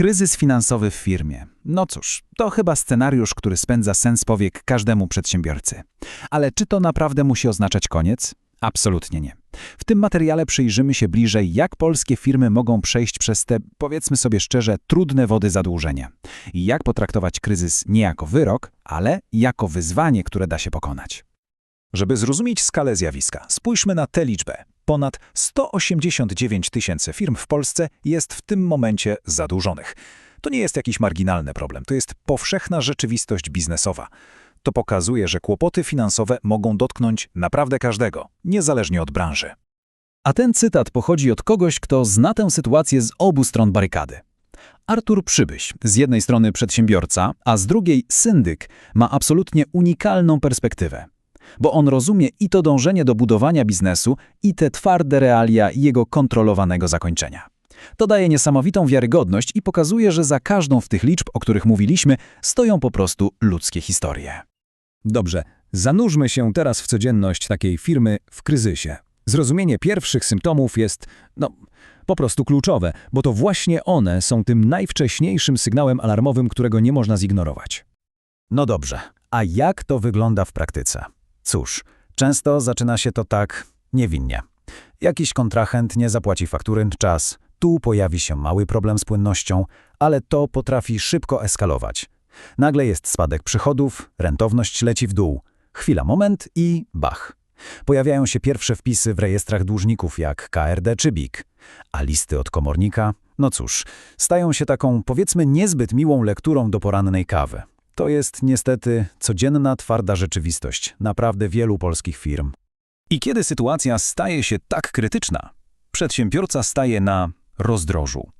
Kryzys finansowy w firmie. No cóż, to chyba scenariusz, który spędza sens powiek każdemu przedsiębiorcy. Ale czy to naprawdę musi oznaczać koniec? Absolutnie nie. W tym materiale przyjrzymy się bliżej, jak polskie firmy mogą przejść przez te, powiedzmy sobie szczerze, trudne wody zadłużenia. I jak potraktować kryzys nie jako wyrok, ale jako wyzwanie, które da się pokonać. Żeby zrozumieć skalę zjawiska, spójrzmy na tę liczbę. Ponad 189 tysięcy firm w Polsce jest w tym momencie zadłużonych. To nie jest jakiś marginalny problem, to jest powszechna rzeczywistość biznesowa. To pokazuje, że kłopoty finansowe mogą dotknąć naprawdę każdego, niezależnie od branży. A ten cytat pochodzi od kogoś, kto zna tę sytuację z obu stron barykady. Artur Przybyś, z jednej strony przedsiębiorca, a z drugiej syndyk, ma absolutnie unikalną perspektywę. Bo on rozumie i to dążenie do budowania biznesu, i te twarde realia jego kontrolowanego zakończenia. To daje niesamowitą wiarygodność i pokazuje, że za każdą w tych liczb, o których mówiliśmy, stoją po prostu ludzkie historie. Dobrze, zanurzmy się teraz w codzienność takiej firmy w kryzysie. Zrozumienie pierwszych symptomów jest, no, po prostu kluczowe, bo to właśnie one są tym najwcześniejszym sygnałem alarmowym, którego nie można zignorować. No dobrze, a jak to wygląda w praktyce? Cóż, często zaczyna się to tak niewinnie. Jakiś kontrahent nie zapłaci faktury na czas, tu pojawi się mały problem z płynnością, ale to potrafi szybko eskalować. Nagle jest spadek przychodów, rentowność leci w dół. Chwila, moment i bach. Pojawiają się pierwsze wpisy w rejestrach dłużników jak KRD czy BIK, a listy od komornika, no cóż, stają się taką powiedzmy niezbyt miłą lekturą do porannej kawy. To jest niestety codzienna, twarda rzeczywistość naprawdę wielu polskich firm. I kiedy sytuacja staje się tak krytyczna, przedsiębiorca staje na rozdrożu.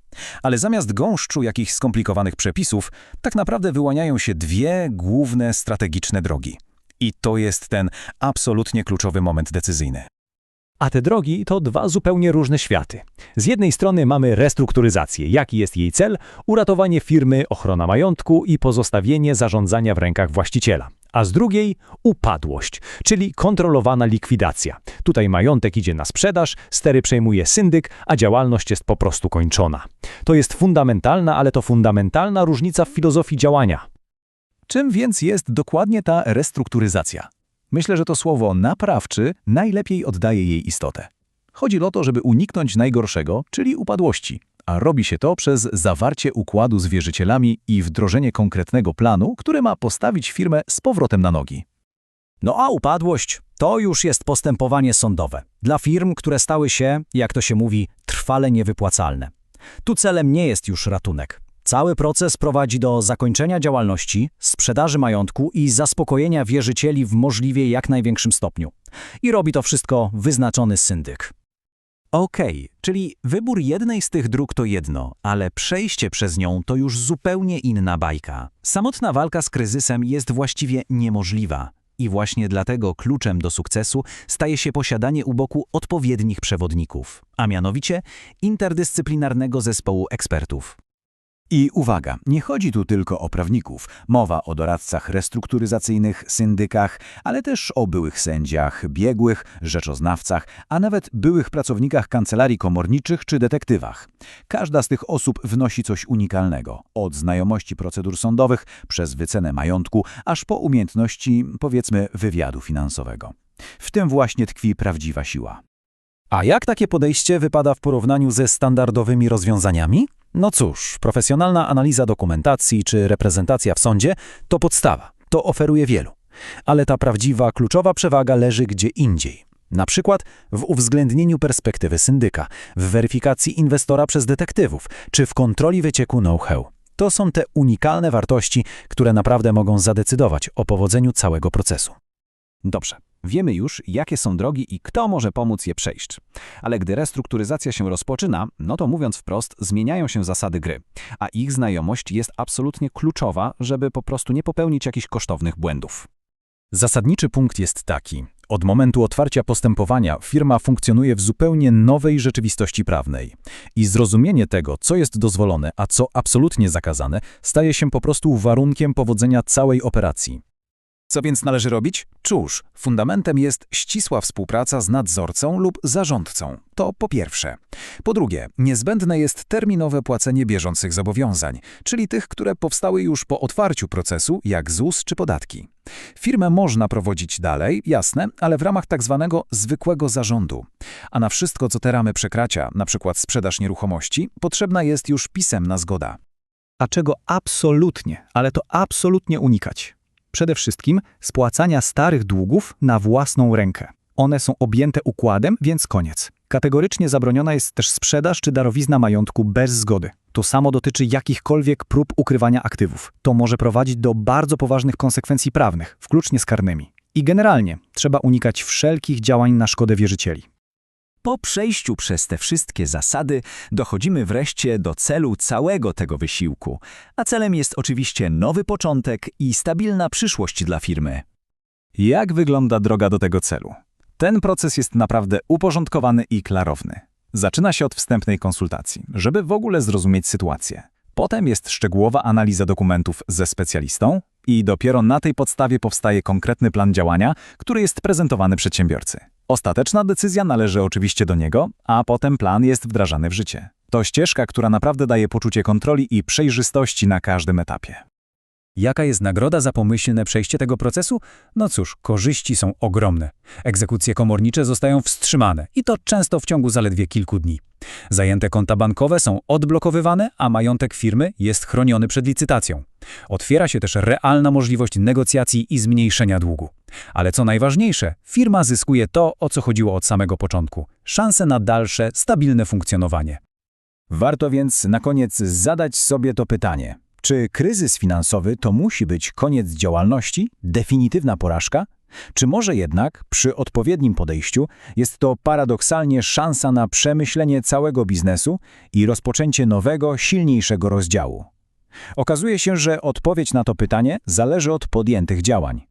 Ale zamiast gąszczu jakichś skomplikowanych przepisów, tak naprawdę wyłaniają się dwie główne strategiczne drogi. I to jest ten absolutnie kluczowy moment decyzyjny. A te drogi to dwa zupełnie różne światy. Z jednej strony mamy restrukturyzację. Jaki jest jej cel? Uratowanie firmy, ochrona majątku i pozostawienie zarządzania w rękach właściciela. A z drugiej upadłość, czyli kontrolowana likwidacja. Tutaj majątek idzie na sprzedaż, stery przejmuje syndyk, a działalność jest po prostu kończona. To jest fundamentalna, ale to fundamentalna różnica w filozofii działania. Czym więc jest dokładnie ta restrukturyzacja? Myślę, że to słowo naprawczy najlepiej oddaje jej istotę. Chodzi o to, żeby uniknąć najgorszego, czyli upadłości, a robi się to przez zawarcie układu z wierzycielami i wdrożenie konkretnego planu, który ma postawić firmę z powrotem na nogi. No a upadłość to już jest postępowanie sądowe dla firm, które stały się, jak to się mówi, trwale niewypłacalne. Tu celem nie jest już ratunek. Cały proces prowadzi do zakończenia działalności, sprzedaży majątku i zaspokojenia wierzycieli w możliwie jak największym stopniu. I robi to wszystko wyznaczony syndyk. Okej, czyli wybór jednej z tych dróg to jedno, ale przejście przez nią to już zupełnie inna bajka. Samotna walka z kryzysem jest właściwie niemożliwa. I właśnie dlatego kluczem do sukcesu staje się posiadanie u boku odpowiednich przewodników, a mianowicie interdyscyplinarnego zespołu ekspertów. I uwaga, nie chodzi tu tylko o prawników. Mowa o doradcach restrukturyzacyjnych, syndykach, ale też o byłych sędziach, biegłych, rzeczoznawcach, a nawet byłych pracownikach kancelarii komorniczych czy detektywach. Każda z tych osób wnosi coś unikalnego, od znajomości procedur sądowych, przez wycenę majątku, aż po umiejętności, powiedzmy, wywiadu finansowego. W tym właśnie tkwi prawdziwa siła. A jak takie podejście wypada w porównaniu ze standardowymi rozwiązaniami? No cóż, profesjonalna analiza dokumentacji czy reprezentacja w sądzie to podstawa, to oferuje wielu. Ale ta prawdziwa, kluczowa przewaga leży gdzie indziej. Na przykład w uwzględnieniu perspektywy syndyka, w weryfikacji inwestora przez detektywów, czy w kontroli wycieku know-how. To są te unikalne wartości, które naprawdę mogą zadecydować o powodzeniu całego procesu. Dobrze, wiemy już, jakie są drogi i kto może pomóc je przejść. Ale gdy restrukturyzacja się rozpoczyna, no to mówiąc wprost, zmieniają się zasady gry, a ich znajomość jest absolutnie kluczowa, żeby po prostu nie popełnić jakichś kosztownych błędów. Zasadniczy punkt jest taki. Od momentu otwarcia postępowania firma funkcjonuje w zupełnie nowej rzeczywistości prawnej. I zrozumienie tego, co jest dozwolone, a co absolutnie zakazane, staje się po prostu warunkiem powodzenia całej operacji. Co więc należy robić? Cóż, fundamentem jest ścisła współpraca z nadzorcą lub zarządcą. To po pierwsze. Po drugie, niezbędne jest terminowe płacenie bieżących zobowiązań, czyli tych, które powstały już po otwarciu procesu, jak ZUS czy podatki. Firmę można prowadzić dalej, jasne, ale w ramach tak zwanego zwykłego zarządu. A na wszystko, co te ramy przekracza, np. sprzedaż nieruchomości, potrzebna jest już pisemna zgoda. A czego absolutnie, ale to absolutnie unikać? Przede wszystkim spłacania starych długów na własną rękę. One są objęte układem, więc koniec. Kategorycznie zabroniona jest też sprzedaż czy darowizna majątku bez zgody. To samo dotyczy jakichkolwiek prób ukrywania aktywów. To może prowadzić do bardzo poważnych konsekwencji prawnych, wklucznie z karnymi. I generalnie trzeba unikać wszelkich działań na szkodę wierzycieli. Po przejściu przez te wszystkie zasady dochodzimy wreszcie do celu całego tego wysiłku, a celem jest oczywiście nowy początek i stabilna przyszłość dla firmy. Jak wygląda droga do tego celu? Ten proces jest naprawdę uporządkowany i klarowny. Zaczyna się od wstępnej konsultacji, żeby w ogóle zrozumieć sytuację. Potem jest szczegółowa analiza dokumentów ze specjalistą i dopiero na tej podstawie powstaje konkretny plan działania, który jest prezentowany przedsiębiorcy. Ostateczna decyzja należy oczywiście do niego, a potem plan jest wdrażany w życie. To ścieżka, która naprawdę daje poczucie kontroli i przejrzystości na każdym etapie. Jaka jest nagroda za pomyślne przejście tego procesu? No cóż, korzyści są ogromne. Egzekucje komornicze zostają wstrzymane i to często w ciągu zaledwie kilku dni. Zajęte konta bankowe są odblokowywane, a majątek firmy jest chroniony przed licytacją. Otwiera się też realna możliwość negocjacji i zmniejszenia długu. Ale co najważniejsze, firma zyskuje to, o co chodziło od samego początku szansę na dalsze, stabilne funkcjonowanie. Warto więc na koniec zadać sobie to pytanie. Czy kryzys finansowy to musi być koniec działalności, definitywna porażka? Czy może jednak, przy odpowiednim podejściu, jest to paradoksalnie szansa na przemyślenie całego biznesu i rozpoczęcie nowego, silniejszego rozdziału? Okazuje się, że odpowiedź na to pytanie zależy od podjętych działań.